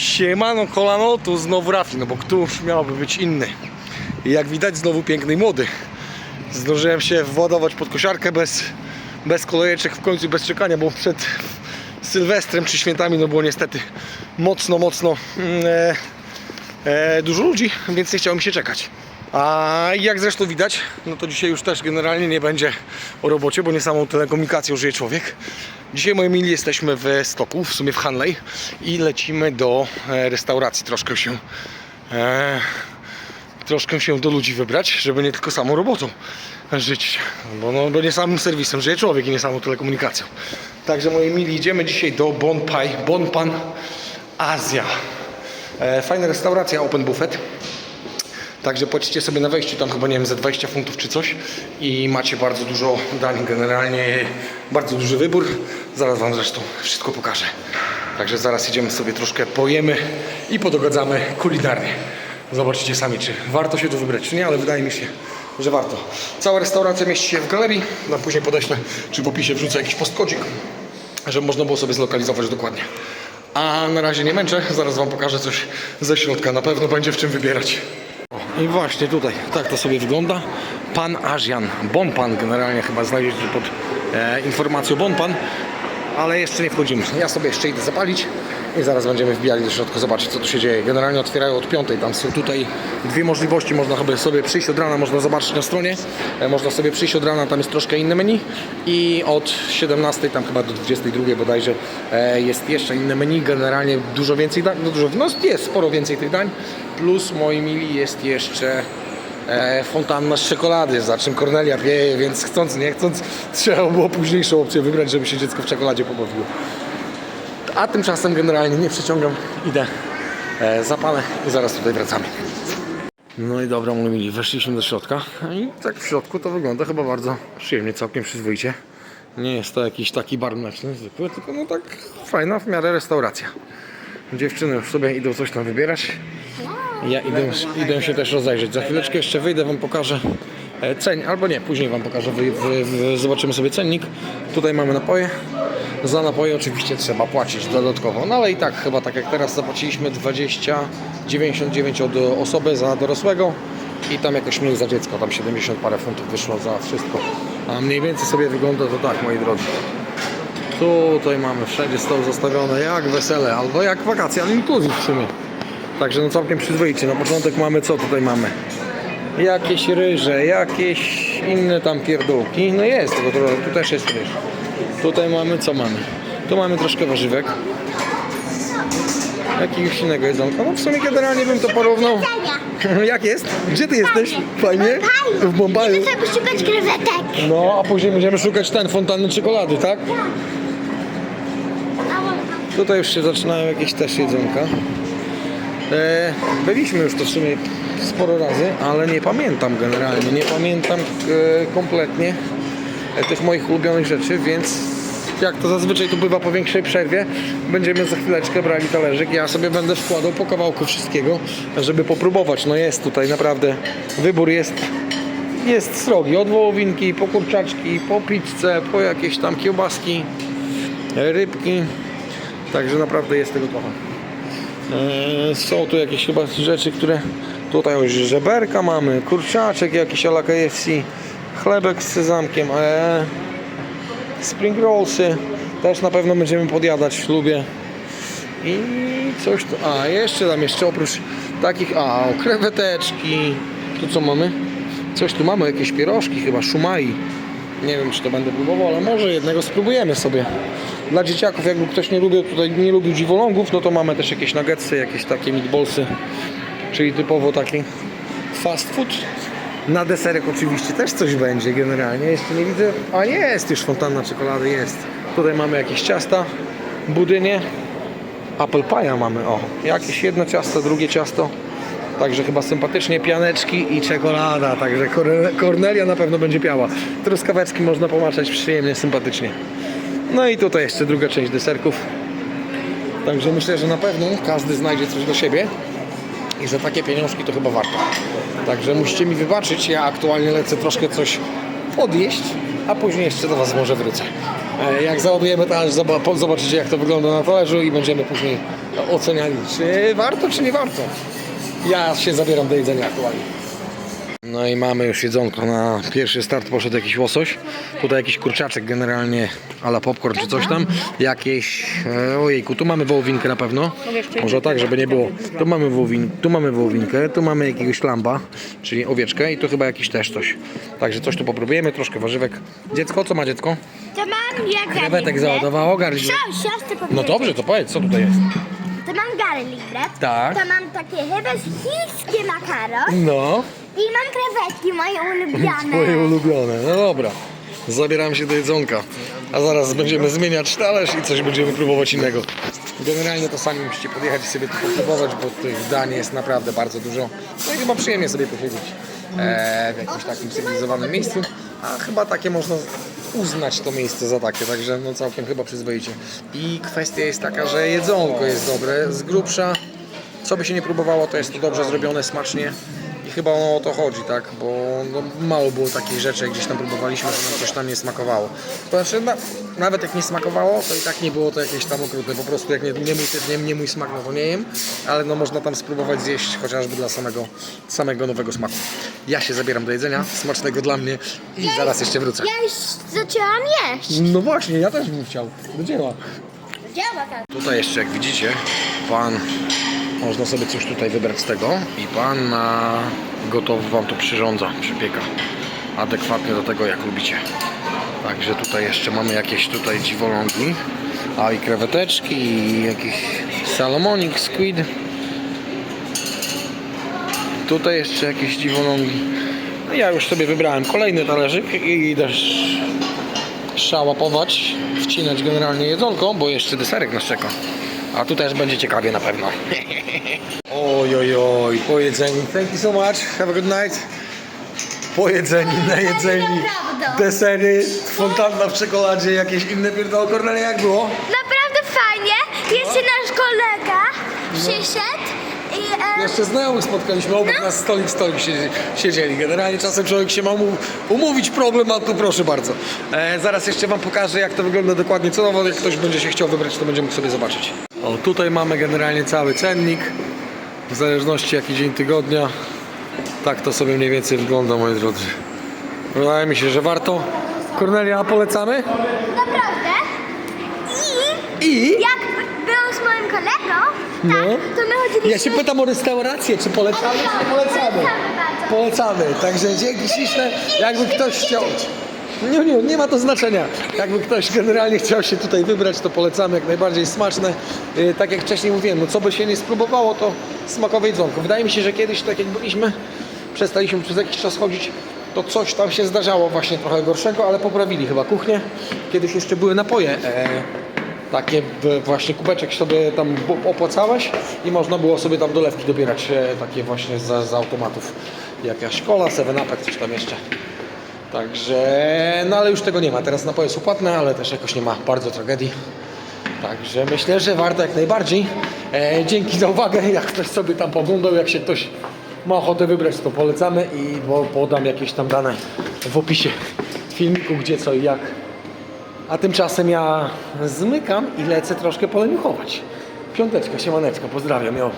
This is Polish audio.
Siemano kolano, tu znowu Rafi, no bo któż miałby być inny. I jak widać znowu piękny i młody. Zdążyłem się władować pod kosiarkę bez, bez kolejeczek w końcu bez czekania, bo przed Sylwestrem czy świętami no było niestety mocno, mocno mm, e, e, dużo ludzi, więc nie chciało mi się czekać. A jak zresztą widać, no to dzisiaj już też generalnie nie będzie o robocie, bo nie samą telekomunikacją żyje człowiek. Dzisiaj, moi mili, jesteśmy w stoku, w sumie w Hanley i lecimy do e, restauracji troszkę się e, troszkę się do ludzi wybrać, żeby nie tylko samą robotą żyć, bo, no, bo nie samym serwisem żyje człowiek i nie samą telekomunikacją. Także moi mili, idziemy dzisiaj do Bon Pai, Bon Pan Azja. E, fajna restauracja, open buffet. Także płacicie sobie na wejściu tam chyba nie wiem ze 20 funtów czy coś i macie bardzo dużo dań, generalnie bardzo duży wybór. Zaraz Wam zresztą wszystko pokażę. Także zaraz idziemy sobie troszkę pojemy i podogadzamy kulinarnie. Zobaczycie sami, czy warto się tu wybrać, czy nie, ale wydaje mi się, że warto. Cała restauracja mieści się w galerii, no później podeślę, czy w opisie wrzucę jakiś postkodzik, żeby można było sobie zlokalizować dokładnie. A na razie nie męczę, zaraz Wam pokażę coś ze środka, na pewno będzie w czym wybierać. I właśnie tutaj, tak to sobie wygląda. Pan Azjan, Bon Pan generalnie chyba znajdziecie pod e, informacją Bon Pan, ale jeszcze nie wchodzimy. Ja sobie jeszcze idę zapalić i zaraz będziemy wbijali do środka, zobaczyć co tu się dzieje. Generalnie otwierają od piątej, tam są tutaj dwie możliwości, można chyba sobie przyjść od rana, można zobaczyć na stronie, e, można sobie przyjść od rana, tam jest troszkę inne menu. I od 17 tam chyba do 22 bodajże e, jest jeszcze inne menu, generalnie dużo więcej dań, no dużo, no jest sporo więcej tych dań, plus moi mili jest jeszcze e, fontanna z czekolady, za czym Kornelia pieje, więc chcąc nie chcąc trzeba było późniejszą opcję wybrać, żeby się dziecko w czekoladzie pobawiło. A tymczasem generalnie nie przeciągam, idę, e, zapalę i zaraz tutaj wracamy. No i dobra, moi mili, weszliśmy do środka i tak w środku to wygląda chyba bardzo przyjemnie, całkiem przyzwoicie. Nie jest to jakiś taki bar mleczny zwykły, tylko no tak fajna w miarę restauracja. Dziewczyny już sobie idą coś tam wybierać. Ja idę, idę się też rozejrzeć. Za chwileczkę jeszcze wyjdę, Wam pokażę e, ceń, albo nie, później Wam pokażę, wy, wy, wy, zobaczymy sobie cennik. Tutaj mamy napoje. Za napoje oczywiście trzeba płacić dodatkowo, no ale i tak chyba tak jak teraz zapłaciliśmy 20,99 od osoby za dorosłego i tam jakoś mniej za dziecko, tam 70 parę funtów wyszło za wszystko. A mniej więcej sobie wygląda to tak, moi drodzy. Tutaj mamy wszędzie stoły zastawione jak wesele, albo jak wakacje, ale inclusive w sumie. Także no całkiem przyzwoicie. Na początek mamy co tutaj mamy? Jakieś ryże, jakieś inne tam pierdółki. No jest, tylko to, tu też jest ryż. Tutaj mamy co mamy? Tu mamy troszkę warzywek. Jakiegoś innego jedzonka. No w sumie generalnie bym to porównał. Jak jest? Gdzie ty jesteś? Fajnie? W Bombaju. Idę sobie szukać krewetek. No, a później będziemy szukać ten fontanny czekolady, tak? Tutaj już się zaczynają jakieś też jedzonka. E, byliśmy już to w sumie sporo razy, ale nie pamiętam generalnie, nie pamiętam e, kompletnie tych moich ulubionych rzeczy, więc jak to zazwyczaj tu bywa po większej przerwie, będziemy za chwileczkę brali talerzyk. Ja sobie będę wkładał po kawałku wszystkiego, żeby popróbować. No jest tutaj naprawdę, wybór jest jest srogi, od wołowinki, po kurczaczki, po pizzę, po jakieś tam kiełbaski, e, rybki. Także naprawdę jest tego trochę. Eee, Są tu jakieś chyba rzeczy, które tutaj już żeberka mamy, kurczaczek jakiś ala KFC, chlebek z sezamkiem, eee, spring rollsy też na pewno będziemy podjadać, lubię. I coś tu, a jeszcze tam jeszcze oprócz takich, a o, kreweteczki, tu co mamy? Coś tu mamy, jakieś pierożki chyba, szumai. Nie wiem czy to będę próbował, ale może jednego spróbujemy sobie. Dla dzieciaków, jakby ktoś nie lubił tutaj nie lubił dziwolągów, no to mamy też jakieś nuggetsy, jakieś takie meatballsy, czyli typowo taki fast food. Na deserek oczywiście też coś będzie generalnie, jeszcze nie widzę, a jest już fontanna czekolady, jest. Tutaj mamy jakieś ciasta, budynie, apple pie'a mamy, o, jakieś jedno ciasto, drugie ciasto, Także chyba sympatycznie pianeczki i czekolada, także Korne- Kornelia na pewno będzie piała. Truskaweczki można pomaczać przyjemnie, sympatycznie. No i tutaj jeszcze druga część deserków. Także myślę, że na pewno każdy znajdzie coś do siebie i za takie pieniążki to chyba warto. Także musicie mi wybaczyć, ja aktualnie lecę troszkę coś odjeść, a później jeszcze do Was może wrócę. E, Jak załadujemy talerz, zoba- zobaczycie jak to wygląda na talerzu i będziemy później oceniali, czy warto, czy nie warto. Ja się zabieram do jedzenia aktualnie. No i mamy już jedzonko. Na pierwszy start poszedł jakiś łosoś. Tutaj jakiś kurczaczek generalnie ala popcorn czy coś tam. Jakieś... E, ojejku, tu mamy wołowinkę na pewno. Może tak, żeby nie było. Tu mamy, wołowin, tu mamy wołowinkę, tu mamy jakiegoś lamba, czyli owieczkę i tu chyba jakiś też coś. Także coś tu popróbujemy, troszkę warzywek. Dziecko, co ma dziecko? To mam jak Krewetek załadowało, garlic. No dobrze, to powiedz, co tutaj jest? To mam garlic bread. Tak. To mam takie chyba chińskie makaron. No. I mam krewetki moje ulubione. Twoje ulubione, no dobra. Zabieram się do jedzonka. A zaraz będziemy zmieniać talerz i coś będziemy próbować innego. Generalnie to sami musicie podjechać i sobie to popróbować, bo tych dań jest naprawdę bardzo dużo. No i chyba przyjemnie sobie posiedzieć e, w jakimś takim cywilizowanym miejscu. A chyba takie można uznać to miejsce za takie, także no całkiem chyba przyzwoicie. I kwestia jest taka, że jedzonko jest dobre, z grubsza co by się nie próbowało, to jest to dobrze zrobione, smacznie. I chyba ono o to chodzi, tak? Bo no, mało było takich rzeczy, jak gdzieś tam próbowaliśmy, że nam coś tam nie smakowało. To znaczy, na, nawet jak nie smakowało, to i tak nie było to jakieś tam okrutne. Po prostu jak nie, nie, mój, typ, nie, nie mój smak, no to nie jem. Ale no można tam spróbować zjeść chociażby dla samego, samego nowego smaku. Ja się zabieram do jedzenia, smacznego dla mnie i zaraz jeszcze wrócę. Ja już zaczęłam jeść. No właśnie, ja też bym chciał. Do dzieła. Działa tak. Tutaj jeszcze, jak widzicie, pan, można sobie coś tutaj wybrać z tego i pan na gotowo wam to przyrządza, przypieka. Adekwatnie do tego, jak lubicie. Także tutaj jeszcze mamy jakieś tutaj dziwolągi, a i kreweteczki, i jakiś salomonik, squid. Tutaj jeszcze jakieś dziwolągi. No ja już sobie wybrałem kolejny talerzyk i idę szałapować, wcinać generalnie jedzonko, bo jeszcze deserek nas czeka. A tu też będzie ciekawie na pewno. oj, oj, oj, pojedzeni. Thank you so much. Have a good night. Pojedzeni, najedzeni, Naprawdę. desery, fontanna w czekoladzie, jakieś inne pierdoły. Kornelia, jak było? Naprawdę fajnie. Jeszcze nasz kolega przyszedł i... E, Jeszcze znajomych spotkaliśmy, obok nas stolik, stolik siedzi- siedzieli. Generalnie czasem człowiek się ma umówić problem, a tu proszę bardzo. E, zaraz jeszcze Wam pokażę, jak to wygląda dokładnie cenowo. Jak ktoś będzie się chciał wybrać, to będzie mógł sobie zobaczyć. O, tutaj mamy generalnie cały cennik, w zależności jaki dzień tygodnia. Tak to sobie mniej więcej wygląda, moi drodzy. Wydaje mi się, że warto. Kornelia, polecamy? naprawdę. I I? jak byłam z moim kolegą, No. tak, to my chodziliśmy... Ja się pytam o restaurację, czy polecamy, czy nie polecamy? Polecamy bardzo. Polecamy, także dzięki śliczne, jakby ktoś chciał... Nie, nie, nie ma to znaczenia. Jakby ktoś generalnie chciał się tutaj wybrać, to polecamy, jak najbardziej smaczne. Yy, tak jak wcześniej mówiłem, no co by się nie spróbowało, to smakowe jedzonko. Wydaje mi się, że kiedyś, tak jak byliśmy, przestaliśmy przez jakiś czas chodzić, to coś tam się zdarzało właśnie trochę gorszego, ale poprawili chyba kuchnię. Kiedyś jeszcze były napoje. E, takie właśnie kubeczek sobie tam opłacałeś i można było sobie tam dolewki dobierać e, takie właśnie z, z automatów. Jakaś cola, 7 upek, coś tam jeszcze. Także, no ale już tego nie ma. Teraz napoje są płatne, ale też jakoś nie ma bardzo tragedii. Także myślę, że warto jak najbardziej. E, dzięki za uwagę. Jak ktoś sobie tam poglądał, jak się ktoś ma ochotę wybrać, to polecamy i bo, podam jakieś tam dane w opisie filmiku, gdzie co i jak. A tymczasem ja zmykam i lecę troszkę poleniuchować. Piąteczka, siemaneczka, pozdrawiam. Jo.